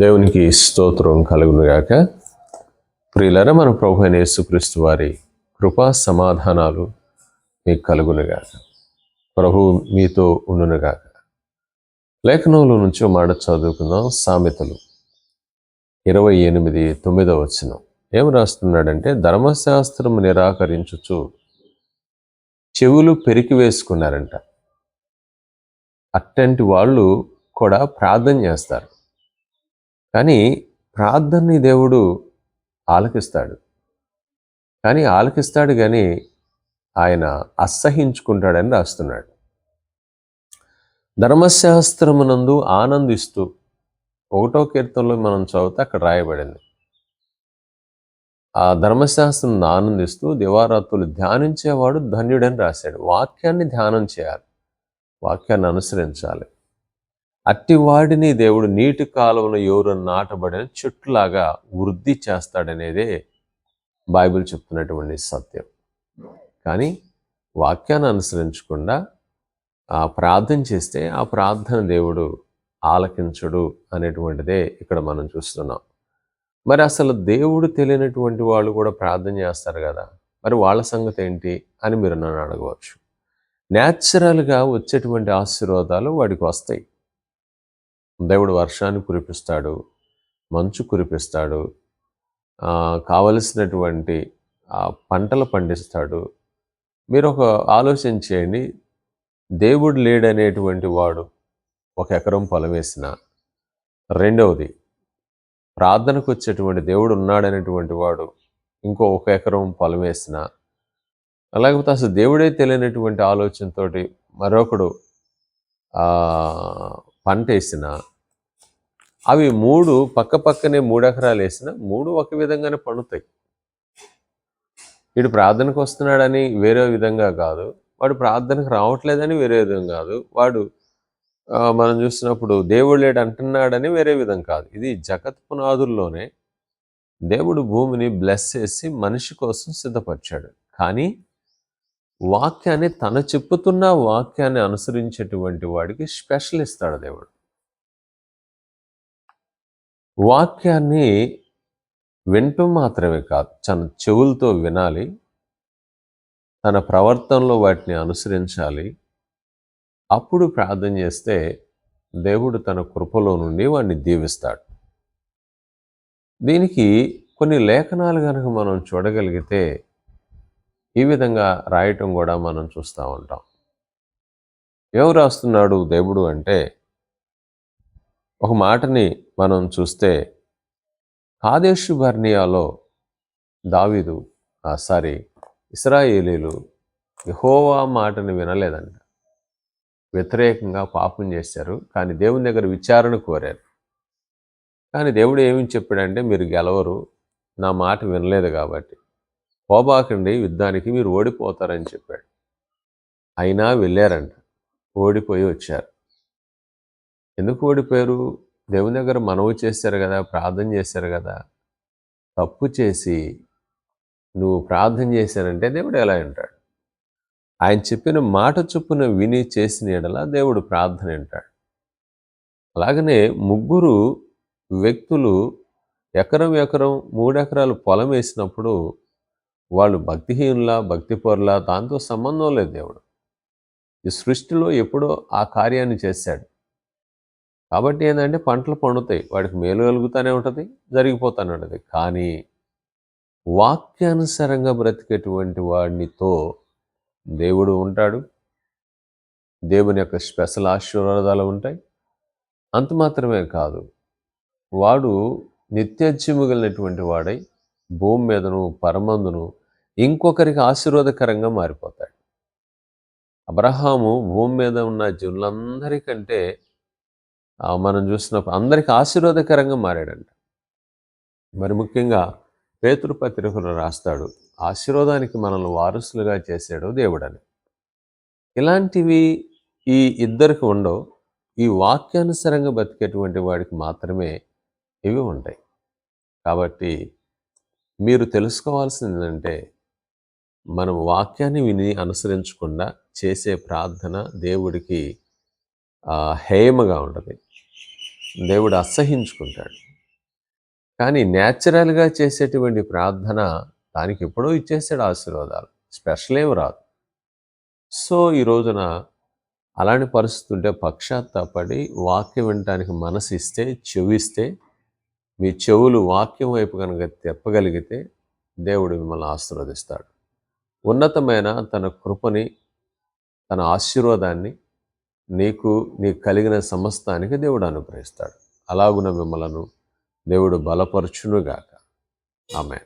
దేవునికి స్తోత్రం కలుగునుగాక ప్రియులర మన ప్రభు అయిన యేసుక్రీస్తు వారి కృపా సమాధానాలు మీకు కలుగునుగాక ప్రభు మీతో ఉండునుగాక లేఖనంలో నుంచి మాట చదువుకుందాం. సామెతలు ఇరవై ఎనిమిది తొమ్మిదో వచ్చిన ఏం రాస్తున్నాడంటే ధర్మశాస్త్రం నిరాకరించుచు చెవులు పెరికి వేసుకున్నారంట. అట్టంటి వాళ్ళు కూడా ప్రార్థన చేస్తారు. కానీ ప్రార్థనని దేవుడు ఆలకిస్తాడు. కానీ ఆలకిస్తాడు కానీ ఆయన అసహించుకుంటాడని రాస్తున్నాడు. ధర్మశాస్త్రమునందు ఆనందిస్తూ ఒకటో కీర్తనలో మనం చదివితే అక్కడ రాయబడింది. ఆ ధర్మశాస్త్రం ఆనందిస్తూ దివారాత్రులు ధ్యానించేవాడు ధన్యుడని రాశాడు. వాక్యాన్ని ధ్యానం చేయాలి. వాక్యాన్ని అనుసరించాలి. అట్టి వాడిని దేవుడు నీటి కాలువలో ఎవరు నాటబడిన చెట్టులాగా వృద్ధి చేస్తాడనేదే బైబిల్ చెప్తున్నటువంటి సత్యం. కానీ వాక్యాన్ని అనుసరించకుండా ఆ ప్రార్థన చేస్తే ఆ ప్రార్థన దేవుడు ఆలకించడు అనేటువంటిదే ఇక్కడ మనం చూస్తున్నాం. మరి అసలు దేవుడు తెలియనటువంటి వాళ్ళు కూడా ప్రార్థన చేస్తారు కదా? మరి వాళ్ళ సంగతి ఏంటి అని మీరు నన్ను అడగవచ్చు. న్యాచురల్గా వచ్చేటువంటి ఆశీర్వాదాలు వాడికి వస్తాయి. దేవుడు వర్షాన్ని కురిపిస్తాడు మంచు కురిపిస్తాడు కావలసినటువంటి పంటలు పండిస్తాడు. మీరు ఒక ఆలోచన చేయండి. దేవుడు లేడనేటువంటి వాడు ఒక ఎకరం పొలం వేసిన. రెండవది ప్రార్థనకు వచ్చేటువంటి దేవుడు ఉన్నాడనేటువంటి వాడు ఇంకో ఒక ఎకరం పొలం వేసిన. లేకపోతే అసలు దేవుడే తెలియనటువంటి ఆలోచనతోటి మరొకడు పంట వేసిన అవి మూడు పక్క పక్కనే మూడు ఎకరాలు వేసిన మూడు ఒక విధంగానే పండుతాయి. వీడు ప్రార్థనకు వస్తున్నాడని వేరే విధంగా కాదు. వాడు ప్రార్థనకు రావట్లేదని వేరే విధంగా కాదు. వాడు మనం చూసినప్పుడు దేవుడు లేడు అంటున్నాడని వేరే విధం కాదు. ఇది జగత్ పునాదుల్లోనే దేవుడు భూమిని బ్లెస్ చేసి మనిషి కోసం సిద్ధపరిచాడు. కానీ వాక్యాన్ని తన చెప్పుతున్న వాక్యాన్ని అనుసరించేటువంటి వాడికి స్పెషల్ ఇస్తాడు దేవుడు. వాక్యాన్ని వినటం మాత్రమే కాదు తన చెవులతో వినాలి తన ప్రవర్తనలో వాటిని అనుసరించాలి. అప్పుడు ప్రార్థన చేస్తే దేవుడు తన కృపలో నుండి వాడిని దీవిస్తాడు. దీనికి కొన్ని లేఖనాలు కనుక మనం చూడగలిగితే ఈ విధంగా రాయటం కూడా మనం చూస్తూ ఉంటాం. ఎవరు రాస్తున్నాడు దేవుడు అంటే ఒక మాటని మనం చూస్తే కాదేశు బర్నియాలో దావీదు ఆ, సారీ ఇస్రాయేలీలు యహోవా మాటని వినలేదంట. వ్యతిరేకంగా పాపం చేశారు కానీ దేవుని దగ్గర విచారణ కోరారు. కానీ దేవుడు ఏమి చెప్పాడంటే మీరు గెలవరు నా మాట వినలేదు కాబట్టి. పోబాకండి యుద్ధానికి మీరు ఓడిపోతారని చెప్పాడు. అయినా వెళ్ళారంట. ఓడిపోయి వచ్చారు. ఎందుకు ఓడిపోయారు? దేవుని దగ్గర మనవి చేశారు కదా ప్రార్థన చేశారు కదా. తప్పు చేసి నువ్వు ప్రార్థన చేశానంటే దేవుడు ఎలా వింటాడు? ఆయన చెప్పిన మాట చొప్పున విని చేసిన ఎడల దేవుడు ప్రార్థన వింటాడు. అలాగనే ముగ్గురు వ్యక్తులు ఎకరం ఎకరం మూడెకరాలు పొలం వేసినప్పుడు వాళ్ళు భక్తిహీనులా భక్తిపరులా దాంతో సంబంధం లేదు దేవుడు. ఈ సృష్టిలో ఎప్పుడో ఆ కార్యాన్ని చేశాడు. కాబట్టి ఏంటంటే పంటలు పండుతాయి వాడికి మేలు కలుగుతూనే ఉంటుంది జరిగిపోతూనే ఉంటుంది. కానీ వాక్యానుసారంగా బ్రతికేటువంటి వాడినితో దేవుడు ఉంటాడు. దేవుని యొక్క స్పెషల్ ఆశీర్వాదాలు ఉంటాయి. అంత మాత్రమే కాదు వాడు నిత్యజ్యము కలిగినటువంటి వాడై భూమి మీదను పరమందును ఇంకొకరికి ఆశీర్వాదకరంగా మారిపోతాడు. అబ్రహాము భూమి మీద ఉన్న జనులందరికంటే మనం చూసినప్పుడు అందరికి ఆశీర్వాదకరంగా మారాడంట. మరి ముఖ్యంగా పేతృపత్రికలు రాస్తాడు ఆశీర్వాదానికి మనల్ని వారసులుగా చేశాడు దేవుడని. ఇలాంటివి ఈ ఇద్దరికి ఉండవు ఈ వాక్యానుసారంగా బతికేటువంటి వాడికి మాత్రమే ఇవి ఉంటాయి. కాబట్టి మీరు తెలుసుకోవాల్సింది ఏంటంటే మనం వాక్యాన్ని విని అనుసరించకుండా చేసే ప్రార్థన దేవుడికి హేమగా ఉంటుంది. దేవుడు అసహించుకుంటాడు. కానీ న్యాచురల్గా చేసేటువంటి ప్రార్థన దానికి ఎప్పుడో ఇచ్చేసాడు ఆశీర్వాదాలు. స్పెషల్ ఏమి రాదు. సో ఈ రోజున అలాంటి పరిస్థితి ఉంటే పశ్చాత్తాపడి వాక్యం వినటానికి మనసు ఇస్తే చెవిస్తే మీ చెవులు వాక్యం వైపు కనుక తెప్పగలిగితే దేవుడు మిమ్మల్ని ఆశీర్వదిస్తాడు. ఉన్నతమైన తన కృపని తన ఆశీర్వాదాన్ని నీకు నీకు కలిగిన సమస్తానికి దేవుడు అనుగ్రహిస్తాడు. అలాగున మిమ్మలను దేవుడు బలపరచునుగాక. ఆమె